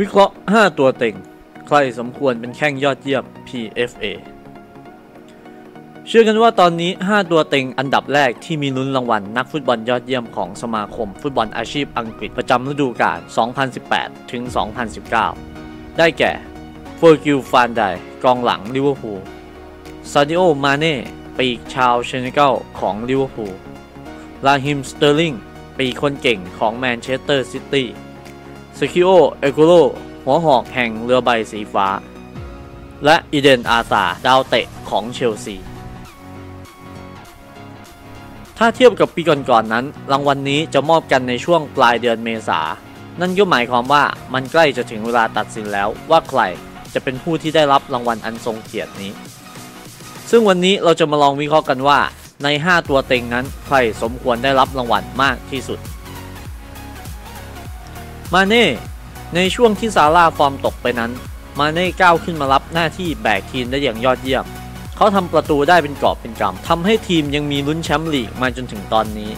วิเคราะห์ 5 ตัวเต็ง ใครสมควรเป็นแข้งยอดเยี่ยม PFA เชื่อกันว่าตอนนี้ 5 ตัวเต็งอันดับแรกที่มีลุ้นรางวัลนักฟุตบอลยอดเยี่ยมของสมาคมฟุตบอลอาชีพอังกฤษประจำฤดูกาล 2018 ถึง 2019 ได้แก่เฟอร์กิลฟานไดกองหลังลิเวอร์พูล ซาดิโอ มาเน่ ปีกชาวเชนเกลของลิเวอร์พูล ลาฮิม สเตอร์ลิง ปีกคนเก่งของแมนเชสเตอร์ซิตี้ สคิโอเอโกโลหัวหอกแห่งเรือใบสีฟ้า และอีเดนอาซาดาวเตะของเชลซี ถ้าเทียบกับปีก่อนๆนนั้น รางวัลนนี้จะมอบกันในช่วงปลายเดือนเมษา นั่นก็หมายความว่ามันใกล้จะถึงเวลาตัดสินแล้วว่าใครจะเป็นผู้ที่ได้รับรางวัลอันทรงเกียรตินี้ ซึ่งวันนี้เราจะมาลองวิเคราะห์กันว่าใน 5 ตัวเต็งนั้นใครสมควรได้รับรางวัลมากที่สุด มาเน่ในช่วงที่ซาร่าฟอร์มตกไปนั้น มาเน่ก้าวขึ้นมารับหน้าที่แบกทีมได้อย่างยอดเยี่ยม เขาทำประตูได้เป็นกอบเป็นกำทำให้ทีมยังมีลุ้นแชมป์ลีกมาจนถึงตอนนี้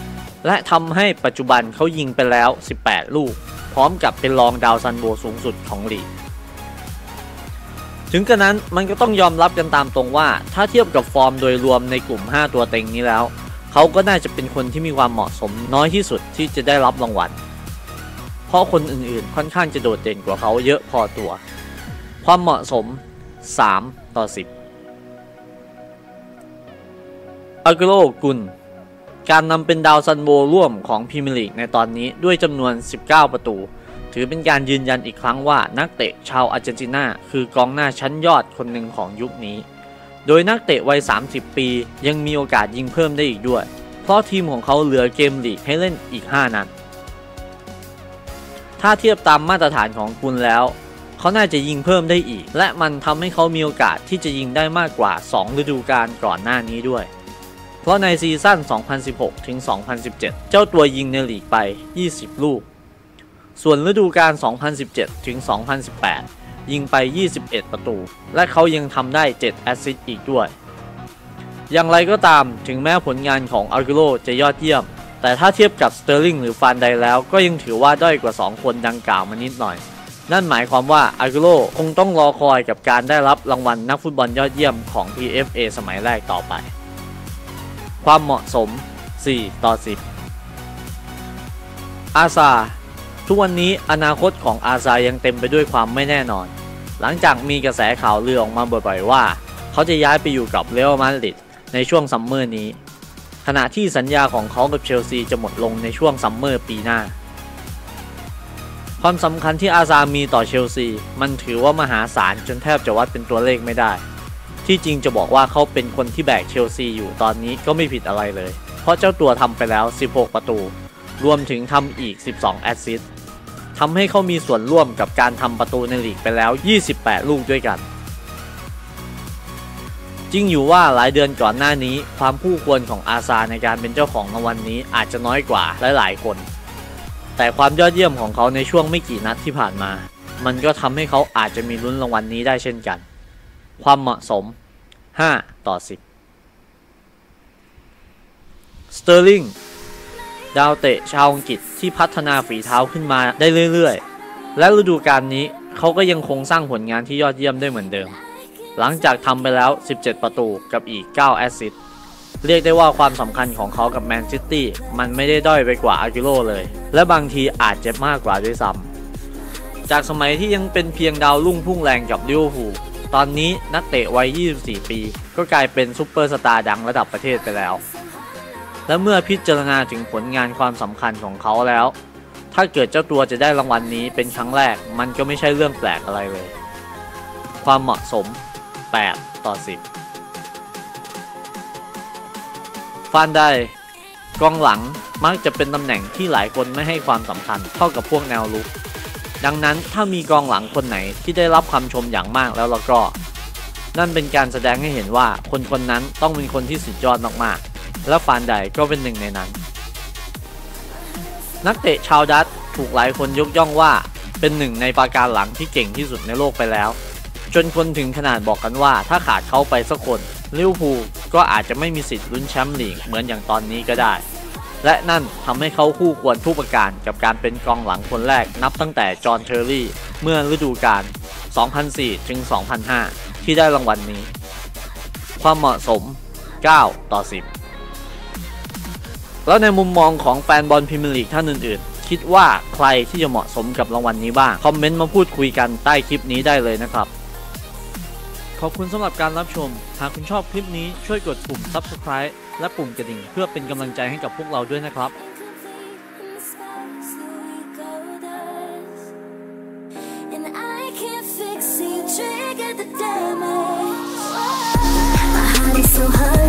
และทำให้ปัจจุบันเขายิงไปแล้ว 18 ลูก พร้อมกับเป็นรองดาวซันโบสูงสุดของลีกถึงกระนั้นมันก็ต้องยอมรับกันตามตรงว่า ถ้าเทียบกับฟอร์มโดยรวมในกลุ่ม 5 ตัวเต็งนี้แล้ว เขาก็น่าจะเป็นคนที่มีความเหมาะสมน้อยที่สุดที่จะได้รับรางวัล เพราะคนอื่นๆ ค่อนข้างจะโดดเด่นกว่าเขาเยอะพอตัว ความเหมาะสม 3 ต่อ 10อากโรกุล การนำเป็นดาวซันโบร่วมของพรีเมียร์ลีกในตอนนี้ด้วยจำนวน 19 ประตู ถือเป็นการยืนยันอีกครั้งว่านักเตะชาวอาร์เจนตินาคือกองหน้าชั้นยอดคนหนึ่งของยุคนี้ โดยนักเตะวัย 30 ปียังมีโอกาสยิงเพิ่มได้อีกด้วย เพราะทีมของเขาเหลือเกมลีกให้เล่นอีก 5 นัด ถ้าเทียบตามมาตรฐานของกุลแล้วเขาน่าจะยิงเพิ่มได้อีก และมันทำให้เขามีโอกาสที่จะยิงได้มากกว่า 2 ฤดูกาลก่อนหน้านี้ด้วย เพราะในซีซั่น 2016 ถึง 2017 เจ้าตัวยิงในลีกไป 20 ลูก ส่วนฤดูกาล 2017 ถึง 2018 ยิงไป 21 ประตู และเขายังทำได้ 7 แอสซิสต์อีกด้วย อย่างไรก็ตามถึงแม้ผลงานของอาร์กิโลจะยอดเยี่ยม แต่ถ้าเทียบกับสเตอร์ลิงหรือฟานไดแล้วก็ยังถือว่าด้อยกว่า 2 คนดังกล่าวมานิดหน่อย นั่นหมายความว่าอาร์กิโลคงต้องรอคอยกับการได้รับรางวัลนักฟุตบอลยอดเยี่ยมของ PFA สมัยแรกต่อไป ความเหมาะสม 4 ต่อ 10 อาซาทุกวันนี้อนาคตของอาซายังเต็มไปด้วยความไม่แน่นอน หลังจากมีกระแสข่าวลือออกมาบ่อยๆว่า เขาจะย้ายไปอยู่กับเรอัลมาดริดในช่วงซัมเมอร์นี้ ขณะที่สัญญาของเขากับเชลซีจะหมดลงในช่วงซัมเมอร์ปีหน้า ความสำคัญที่อาซามีต่อเชลซี มันถือว่ามหาศาลจนแทบจะวัดเป็นตัวเลขไม่ได้ ที่จริงจะบอกว่าเขาเป็นคนที่แบกเชลซีอยู่ตอนนี้ก็ไม่ผิดอะไรเลย เพราะเจ้าตัวทำไปแล้ว 16 ประตู รวมถึงทำอีก 12 แอสซิสต์ทำให้เขามีส่วนร่วมกับการทำประตูในลีกไปแล้ว 28 ลูกด้วยกัน จริงอยู่ว่าหลายเดือนก่อนหน้านี้ ความผู้ควรของอาซาในการเป็นเจ้าของรางวัลนนี้อาจจะน้อยกว่าหลายๆคน แต่ความยอดเยี่ยมของเขาในช่วงไม่กี่นัดที่ผ่านมา มันก็ทำให้เขาอาจจะมีลุ้นรางวัลนนี้ได้เช่นกัน ความเหมาะสม 5 ต่อ 10 สเตอร์ลิงดาวเตะชาวอังกฤษที่พัฒนาฝีเท้าขึ้นมาได้เรื่อยๆ และฤดูกาลนี้เขาก็ยังคงสร้างผลงานที่ยอดเยี่ยมได้เหมือนเดิม หลังจากทำไปแล้ว 17 ประตูกับอีก 9 แอสซิสต์เรียกได้ว่าความสำคัญของเขากับแมนซิตี้มันไม่ได้ด้อยไปกว่าอากิโลเลย และบางทีอาจจะมากกว่าด้วยซ้ำจากสมัยที่ยังเป็นเพียงดาวรุ่งพุ่งแรงกับลิเวอร์พูลตอนนี้นักเตะวัย 24 ปี ก็กลายเป็นซูเปอร์สตาร์ดังระดับประเทศไปแล้ว และเมื่อพิจารณาถึงผลงานความสำคัญของเขาแล้ว ถ้าเกิดเจ้าตัวจะได้รางวัลนนี้เป็นครั้งแรกมันก็ไม่ใช่เรื่องแปลกอะไรเลย ความเหมาะสม 8 ต่อ 10ฟานได้กองหลังมักจะเป็นตำแหน่งที่หลายคนไม่ให้ความสำคัญเท่ากับพวกแนวลุก ดังนั้นถ้ามีกองหลังคนไหนที่ได้รับคำชมอย่างมากแล้วเราก็ นั่นเป็นการแสดงให้เห็นว่าคนคนนั้นต้องเป็นคนที่สุดยอดมากๆ และฟานไดก็เป็นหนึ่งในนั้น นักเตะชาวดัตถูกหลายคนยกย่องว่าเป็นหนึ่งในปาการหลังที่เก่งที่สุดในโลกไปแล้ว จนคนถึงขนาดบอกกันว่าถ้าขาดเขาไปสักคนลิเวอร์พูลก็อาจจะไม่มีสิทธิ์ลุ้นแชมป์ลีกเหมือนอย่างตอนนี้ก็ได้ และนั่นทำให้เขาคู่ควรทุกประการกับการเป็นกองหลังคนแรกนับตั้งแต่จอห์นเทอร์รี่เมื่อฤดูกาล 2004 ถึง 2005 ที่ได้รางวัลนนี้ ความเหมาะสม 9 ต่อ 10 แล้วในมุมมองของแฟนบอลพรีเมียร์ลีกท่านอื่นๆ คิดว่าใครที่จะเหมาะสมกับรางวัลนนี้บ้าง คอมเมนต์มาพูดคุยกันใต้คลิปนี้ได้เลยนะครับ ขอบคุณสำหรับการรับชม หากคุณชอบคลิปนี้ช่วยกดปุ่ม subscribe และปุ่มกระดิ่ง เพื่อเป็นกำลังใจให้กับพวกเราด้วยนะครับ And